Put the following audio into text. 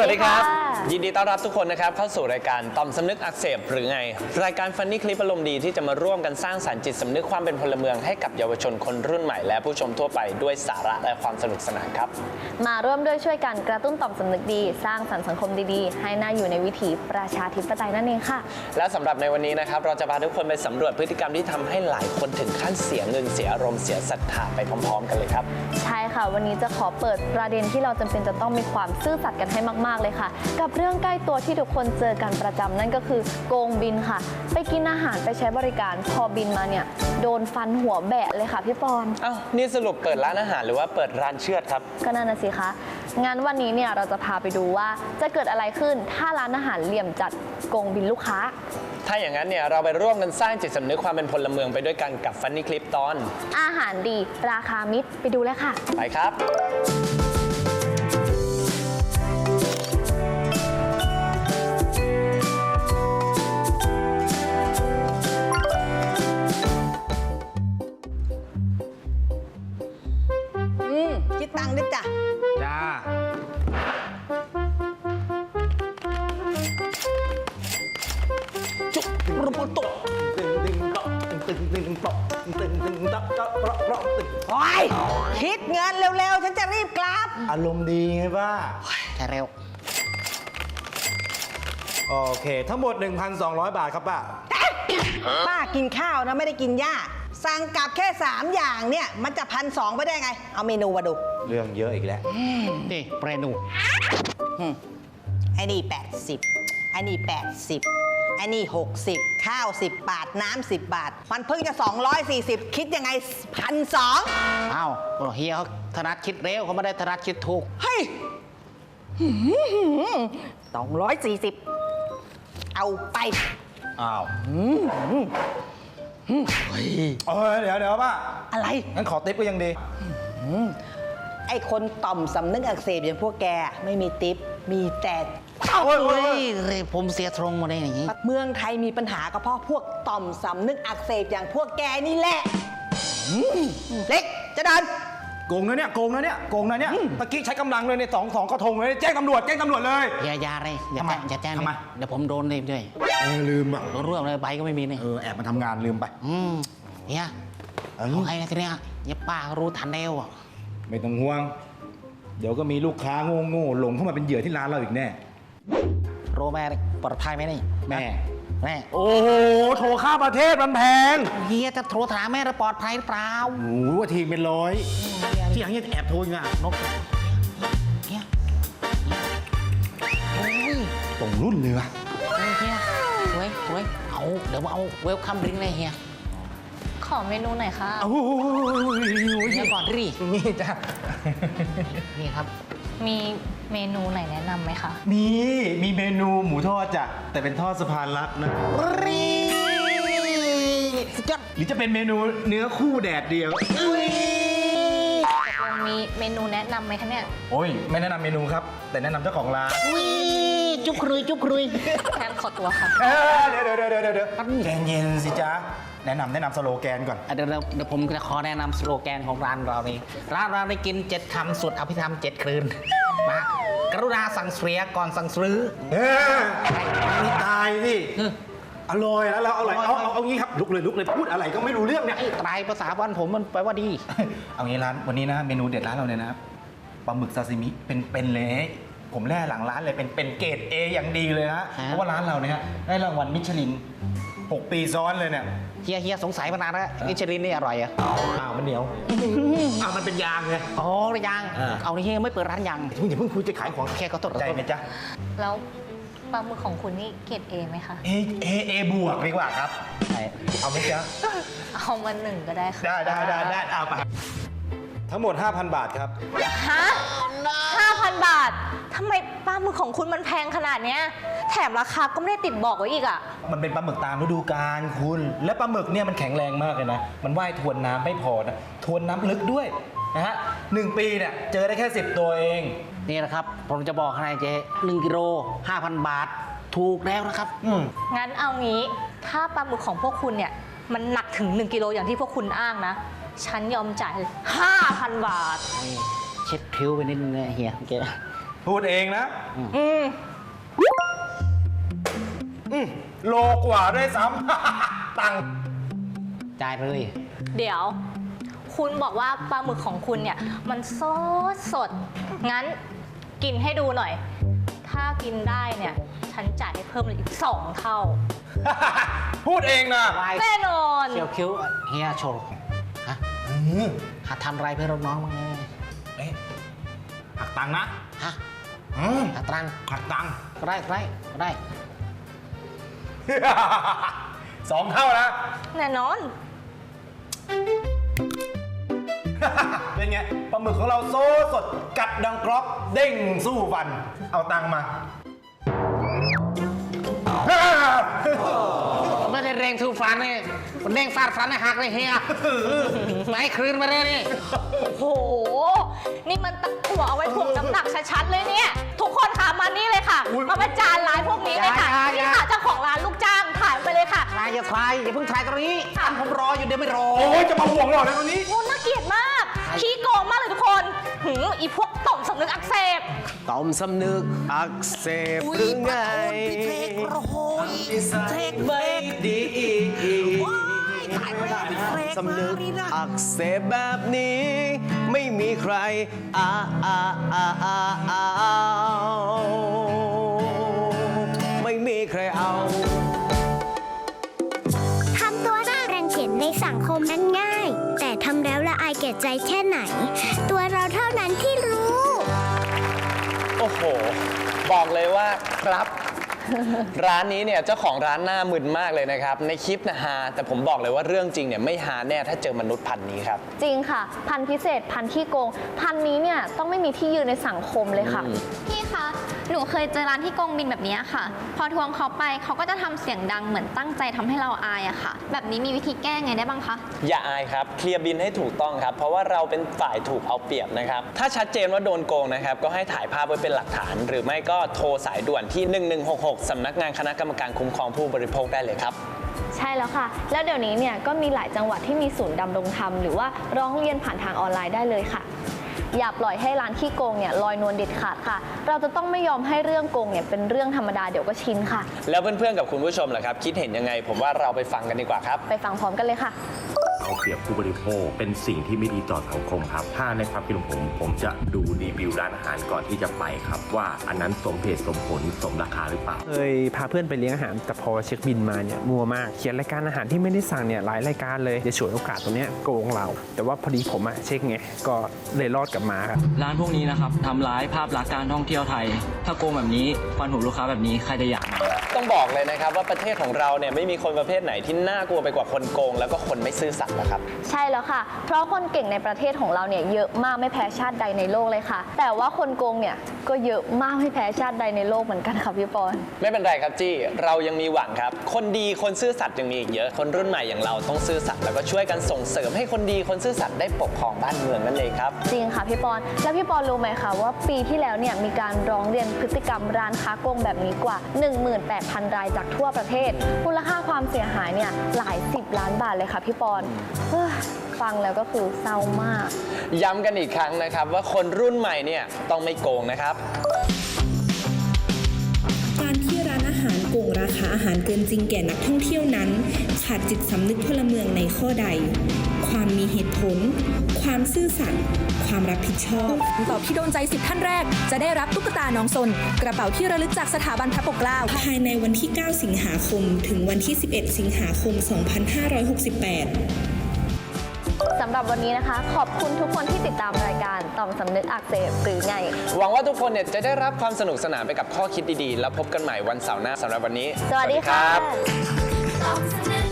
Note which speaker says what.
Speaker 1: สวัสดีครับ ยินดีต้อนรับทุกคนนะครับเข้าสู่รายการต่อมสำนึกอักเสบหรือไง รายการฟันนี่คลิปอารมณ์ดีที่จะมาร่วมกันสร้างสรรค์จิตสำนึกความเป็นพลเมืองให้กับเยาวชนคนรุ่นใหม่และผู้ชมทั่วไปด้วยสาระและความสนุกสนานครับ
Speaker 2: มาร่วมด้วยช่วยกันกระตุ้นต่อมสำนึกดี สร้างสรรค์สังคมดีๆ ให้น่าอยู่ในวิถีประชาธิปไตยนั่นเองค่ะ
Speaker 1: และสำหรับในวันนี้นะครับเราจะพาทุกคนไปสำรวจพฤติกรรมที่ทำให้หลายคนถึงขั้นเสียเงินเสียอารมณ์เสียศรัทธาไปพร้อม ๆ กันเลยครับ
Speaker 2: ใช่ค่ะ วันนี้จะขอเปิดประเด็นที่เราจำเป็นจะต้องมีความซื่อสัตย์กันให้มาก ๆเลยค่ะ กับเรื่องใกล้ตัวที่ทุกคนเจอกันประจำนั่นก็คือโกงบินค่ะ ไปกินอาหารไปใช้บริการพอบินมาเนี่ยโดนฟันหัวแบะเลยค่ะพี่ปอน
Speaker 1: อ้าวนี่สรุปเปิดร้านอาหารหรือว่าเปิดร้านเชือดครับ
Speaker 2: ก็นั่นนะสิคะงั้นวันนี้เนี่ยเราจะพาไปดูว่าจะเกิดอะไรขึ้นถ้าร้านอาหารเหลี่ยมจัดโกงบินลูกค้า
Speaker 1: ถ้าอย่างนั้นเนี่ยเราไปร่วมกันสร้างจิตสำนึกความเป็นพลเมืองไปด้วยกันกับฟันนี่คลิปตอน
Speaker 2: อาหารดีราคามิตรไปดูเลยค่ะ
Speaker 1: ไปครับ
Speaker 3: คิดตังค์ด้วยจ้ะ
Speaker 4: จ้า จุกรุปตกตึงตึงตกตึงตึงตกตึงตึงตกตกเปราะเปราะตึง
Speaker 3: โอ้ยคิดเงินเร็ว ๆ ฉันจะรีบกลับ
Speaker 4: อารมณ์ดีไงป้า
Speaker 3: ใช่เร็ว
Speaker 4: โอเค ทั้งหมด 1,200 บาทครับป้า
Speaker 3: ป้ากินข้าวนะ ไม่ได้กินหญ้า สั่งกลับแค่ 3 อย่างเนี่ย มันจะพันสองไปได้ไง เอาเมนูมาดู
Speaker 4: เรื่องเยอะอีกแล้ว
Speaker 5: นี่เมนู
Speaker 3: อืมไอ้นี่80ไอ้นี่80ไอ้นี่ 60 ข้าว 10 บาท น้ำ10 บาท มันเพิ่งจะ 240 คิดยังไงพันสอง
Speaker 5: อ้าวเฮียเขาถนัดคิดเร็วเขาไม่ได้ถนัดคิดถูก
Speaker 3: เฮ้ยสองร้อยสี่สิบเอาไป
Speaker 4: อ้าว เออเดี๋ยวเดี๋ยวป้า
Speaker 3: อะไร
Speaker 4: งั้นขอติ๊บก็ยังดี
Speaker 3: ไอ้คนต่อมสำนึกอักเสบอย่างพวกแกไม่มีติปมีแต่
Speaker 4: โอ้ยโอ้ย
Speaker 5: เฮ้
Speaker 4: โอ้
Speaker 5: ย
Speaker 4: ย
Speaker 5: เฮ้ยผมเสียทรงมาได้อย่างนี้
Speaker 3: เมืองไทยมีปัญหาก็เพราะพวกต่อมสำนึกอักเสบอย่างพวกแกนี่แหละอืมเล็กจะเดิน
Speaker 4: โกงนะเนี่ยโกงนะเนี่ยโกงนะเนี่ยตะกี้ใช้กำลังเลยในสองสองกระทงเลยแจ้งตำรวจแจ้งตำรวจเลย
Speaker 5: อย่าอย่าเลยอย่า
Speaker 4: ทำไม
Speaker 5: แจ้งอย่าแจ้ง
Speaker 4: ทำไม
Speaker 5: เดี๋ยวผมโดนเลยด้วย
Speaker 4: เออลืมอะ
Speaker 5: โดนร่วมเลยใบก็ไม่มีนี่
Speaker 4: เออแอบมาทำงานลืมไป
Speaker 5: อืมเฮีย
Speaker 4: เออ
Speaker 5: เอาไงนะทีเนี้ยอย่าป้ารู้ทันเร็วอะ
Speaker 4: ไม่ต้องห่วง เดี๋ยวก็มีลูกค้าโง่ๆหลงเข้ามาเป็นเหยื่อที่ร้านเราอีกแน่
Speaker 5: โรแม่ปลอดภัยไหมนี่
Speaker 4: แม่
Speaker 5: แม่
Speaker 4: โอ้โหโทรข้ามประเทศมันแพง
Speaker 5: เฮียจะโทรถามแม่เราปลอดภัยหรือเปล่า
Speaker 4: โอ้โหว่าทีเป็นร้อยที่หลังยังแอบโทรอีกอะ
Speaker 5: นกเฮียโอ้ย
Speaker 4: ตรงรุ่นเลยว่ะ
Speaker 5: เฮ้ยเฮียสวยสวยเอาเดี๋ยวมาเอาเวลคัมดริงเลยเฮีย
Speaker 2: ขอเมนูหน่อยค่ะ
Speaker 4: โอ้ย
Speaker 5: เฮียก่อนดิ
Speaker 4: นี่จ้ะ
Speaker 5: นี่ครับ
Speaker 2: มีเมนูไหนแนะนำไหมคะ
Speaker 4: มีมีเมนูหมูทอดจ้ะแต่เป็นทอดสะพานรักนะ
Speaker 5: รีสุดยอด
Speaker 4: หรือจะเป็นเมนูเนื้อคู่แดดเดียว
Speaker 2: มีเมนูแนะนำไหมคะเนี่ย
Speaker 4: โอ้ยไม่แนะนำเมนูครับ แต่แนะนำเจ้าของร้าน
Speaker 5: วิ จุกครุยจุกครุย
Speaker 2: งั้นขอตัวค่ะ
Speaker 4: เออเดี๋ยวเดี๋ยวเดี๋ยวเดี๋ยวเดี๋ยวใจเย็นสิจ๊ะแนะนำแนะนำสโลแกนก่อน
Speaker 5: อะเดี๋ยวเดี๋ยวเดี๋ยวผมจะขอแนะนำสโลแกนของร้านเรานี่ร้านเราได้กินเจ็ดคำสุดอภิธรรมเจ็ดคืนมากรุณาสั่งเสียก่อนสั่งซื้อ
Speaker 4: เฮ้ยไม่ตายสิอร่อยแล้วเราเอาอะไรเอาเอาเอางี้ครับลุกเลยลุกเลยพูดอะไรก็ไม่รู้เรื่องเนี่ย
Speaker 5: ไอ้ไตรภาษาบ้านผมมันแปลว่าดี
Speaker 4: เอางี้ร้านวันนี้นะเมนูเด็ดร้านเราเนี่ยนะปลาหมึกซาซิมิเป็นเป็นเลย ผมแล่หลังร้านเลยเป็นเป็นเกรดเออย่างดีเลยนะ
Speaker 5: ฮะ
Speaker 4: เพราะว่าร้านเราเนี่ยได้รางวัลมิชลิน 6 ปีซ้อนเลยเนี่ย
Speaker 5: เฮียเฮียสงสัยมานานแล้วนิชลินนี่อร่อยเหรอะ
Speaker 4: อ้าวมันเหนียวอ้าวมันเป็นยางไง
Speaker 5: อ๋อหรือยัง
Speaker 4: อ่า
Speaker 5: เอานี่เฮียไม่เปิดร้านยัง
Speaker 4: เพิ่งอย่าเพิ่งคุยจะขายของ
Speaker 5: แค่ก็ตด
Speaker 4: ใจไหมจ๊ะ
Speaker 2: แล้วปลาหมึกของคุณนี่เกรดเอไหมคะ
Speaker 4: เอเอเอบวกดีกว่าครับ เอาไหมจ๊ะ
Speaker 2: เอามาหนึ่งก็ได้ค่ะ
Speaker 4: ได้ได้ได้ได้เอาไป ทั้งหมด 5,000 บาทครับ
Speaker 2: ฮะห้าพันบาท ทำไมปลาหมึกของคุณมันแพงขนาดเนี้ย แถมราคาก็ไม่ได้ติดบอกไว้อีกอะ
Speaker 4: มันเป็นปลาหมึกตามฤดูกาลคุณ และปลาหมึกเนี่ยมันแข็งแรงมากเลยนะ มันว่ายทวนน้ำไม่พอนะ ทวนน้ำลึกด้วยนะฮะหนึ่งปีเนี่ยเจอได้แค่ 10 ตัวเอง
Speaker 5: นี่นะครับ ผมจะบอกให้เจ๊หนึ่งกิโลห้าพันบาท ถูกแล้วนะครับ
Speaker 4: อืม
Speaker 2: งั้นเอางี้ ถ้าปลาหมึกของพวกคุณเนี่ย มันหนักถึง 1กิโลอย่างที่พวกคุณอ้างนะ ฉันยอมจ่ายเลย5,000 บาท
Speaker 5: นี่เช็ดคิ้วไปนิดนึงนะเฮียแก
Speaker 4: พูดเองนะอืมอืมโลกว่าด้วยซ้ำ ตังค์
Speaker 5: จ่ายเลย
Speaker 6: เดี๋ยว คุณบอกว่าปลาหมึกของคุณเนี่ย มันสดสด งั้นกินให้ดูหน่อย ถ้ากินได้เนี่ย ฉันจ่ายให้เพิ่มเลยอีกสองเท่า
Speaker 4: พูดเองนะ
Speaker 5: วาย
Speaker 6: แน่นอน
Speaker 5: เขียวคิ้วเฮียโชว์ฮะหัดทำอะไรเพื่อน้องๆบ้างเนี่ย
Speaker 4: เอ๊ะ หักตังค์นะ
Speaker 5: ฮะ
Speaker 4: อืม
Speaker 5: หัดตังค์
Speaker 4: หักตังค์
Speaker 5: ก็ได้ก็ได้ก็ได้
Speaker 4: สองเท่านะ
Speaker 6: แน่นอน
Speaker 4: เป็นไงปลาหมึกของเราโซสดกัดดังกรอบเด้งสู้ฟัน เอาตังค์มา
Speaker 5: ไม่ได้เร่งทูฟันนี่มันเร่งฟาดฟันให้หักเลยเฮียไหนคืนมาเลยนี่
Speaker 6: โอ้โห นี่มันตะกั่วเอาไว้ถ่วงน้ำหนักชัดๆเลยเนี่ย ทุกคนค่ะมานี่เลยค่ะ
Speaker 4: อุ๊ย
Speaker 6: มาประจานร้านพวกนี้เลยค่ะ
Speaker 5: อย่าอย่า
Speaker 6: นี่ค่ะเจ้าของร้านลูกจ้างถ่ายไปเลยค่ะ
Speaker 5: นายอย่าทายอย่าเพิ่งทายตรงนี้อันผมรออยู่เดี๋ยวไม่รอ
Speaker 4: โอ้ยจะมาห่วงเราในตรงนี้
Speaker 6: โอ้น่าเกลียดมาก ขี้โก หืมอีพวกต่อมสำนึกอักเสบ
Speaker 1: ต่อมสำนึกอักเสบหรือไงไม่ดีสำนึกอักเสบแบบนี้ ไม่มีใครอาอาอาอาเอาไม่มีใครเอา
Speaker 7: ทำตัวน่ารังเกียจในสังคมนั้นง่าย แต่ทำแล้วละอายแก่ใจแค่ไหน
Speaker 1: โอ้โห บอกเลยว่าครับ ร้านนี้เนี่ยเจ้าของร้านหน้ามึนมากเลยนะครับ ในคลิปนะฮาแต่ผมบอกเลยว่าเรื่องจริงเนี่ยไม่ฮาแน่ถ้าเจอมนุษย์พันธุ์นี้ครับ
Speaker 2: จริงค่ะ พันธุ์พิเศษ พันธุ์ขี้โกง พันธุ์นี้เนี่ยต้องไม่มีที่ยืนในสังคมเลยค่ะ
Speaker 8: พี่คะ หนูเคยเจอร้านที่โกงบินแบบนี้ค่ะ พอทวงเขาไปเขาก็จะทำเสียงดังเหมือนตั้งใจทำให้เราอายอะค่ะ แบบนี้มีวิธีแก้ไงได้บ้างคะ
Speaker 1: อย่าอายครับ เคลียร์บินให้ถูกต้องครับ เพราะว่าเราเป็นฝ่ายถูกเอาเปรียบนะครับ ถ้าชัดเจนว่าโดนโกงนะครับ ก็ให้ถ่ายภาพไว้เป็นหลักฐาน หรือไม่ก็โทรสายด่วนที่ 1166สำนักงานคณะกรรมการคุ้มครองผู้บริโภคได้เลยครับ
Speaker 2: ใช่แล้วค่ะ แล้วเดี๋ยวนี้เนี่ยก็มีหลายจังหวัดที่มีศูนย์ดำรงธรรมหรือว่าร้องเรียนผ่านทางออนไลน์ได้เลยค่ะ อย่าปล่อยให้ร้านขี้โกงเนี่ยลอยนวลเด็ดขาดค่ะ เราจะต้องไม่ยอมให้เรื่องโกงเนี่ยเป็นเรื่องธรรมดาเดี๋ยวก็ชินค่ะ
Speaker 1: แล้วเพื่อนๆกับคุณผู้ชมล่ะครับ คิดเห็นยังไง ผมว่าเราไปฟังกันดีกว่าครับ
Speaker 2: ไปฟังพร้อมกันเลยค่ะ
Speaker 9: เอาเปรียบผู้บริโภค เป็นสิ่งที่ไม่ดีต่อสังคมครับ ถ้าในความคิดของผมผมจะดูรีวิวร้านอาหารก่อนที่จะไปครับ ว่าอันนั้นสมเหตุสมผลสมราคาหรือเปล่า
Speaker 10: เคยพาเพื่อนไปเลี้ยงอาหารแต่พอเช็คบินมาเนี่ยมัวมากเขียนรายการอาหารที่ไม่ได้สั่งเนี่ยหลายรายการเลยจะฉวยโอกาสตรงเนี้ยโกงเรา แต่ว่าพอดีผมอะเช็คไงก็เลยรอดกลับมาครับ
Speaker 11: ร้านพวกนี้นะครับทำร้ายภาพลักษณ์การท่องเที่ยวไทย ถ้าโกงแบบนี้ฟันหูลูกค้าแบบนี้ใครจะอยากมา
Speaker 1: ต้องบอกเลยนะครับว่าประเทศของเราเนี่ยไม่มีคนประเภทไหนที่น่ากลัวไปกว่าคนโกง แล้วก็คนไม่ซื่อสัตย์นะครับ
Speaker 2: ใช่แล้วค่ะ เพราะคนเก่งในประเทศของเราเนี่ยเยอะมากไม่แพ้ชาติใดในโลกเลยค่ะ แต่ว่าคนโกงเนี่ยก็เยอะมากไม่แพ้ชาติใดในโลกเหมือนกันค่ะพี่ปอน
Speaker 1: ไม่เป็นไรครับจี้ เรายังมีหวังครับ คนดีคนซื่อสัตย์ยังมีอีกเยอะ คนรุ่นใหม่อย่างเราต้องซื่อสัตย์แล้วก็ช่วยกันส่งเสริมให้คนดีคนซื่อสัตย์ได้ปกครองบ้านเมืองนั่นเองครับ
Speaker 2: จริงค่ะพี่ปอน แล้วพี่ปอนรู้ไหมคะว่าปีที่แล้วเนี่ยมีการร้องเรียนพฤติกรรมร้านค้าโกงแบบนี้กว่า18,000 รายจากทั่วประเทศ มูลค่าความเสียหายเนี่ยหลายสิบล้านบาทเลยค่ะพี่ปอนเฮ้ยฟังแล้วก็คือเศร้ามาก
Speaker 1: ย้ำกันอีกครั้งนะครับ ว่าคนรุ่นใหม่เนี่ยต้องไม่โกงนะครับ
Speaker 12: การที่ร้านอาหารโกงราคาอาหารเกินจริงแก่นักท่องเที่ยวนั้น ขาดจิตสำนึกพลเมืองในข้อใด ความมีเหตุผล ความซื่อสัตย์ความรับผิดชอบ
Speaker 13: ตอบที่โดนใจสิบท่านแรก จะได้รับตุ๊กตาน้องซนกระเป๋าที่ระลึกจากสถาบันพระปกเกล้า
Speaker 12: ภายในวันที่ 9 สิงหาคม ถึงวันที่ 11 สิงหาคม 2568
Speaker 2: สำหรับวันนี้นะคะ ขอบคุณทุกคนที่ติดตามรายการต่อมสำนึกอักเสบหรือไง
Speaker 1: หวังว่าทุกคนเนี่ยจะได้รับความสนุกสนานไปกับข้อคิดดีๆ แล้วพบกันใหม่วันเสาร์หน้าสำหรับวันนี้
Speaker 2: สวัสดีค่ะ
Speaker 1: รับ
Speaker 8: ต่อมสำนึก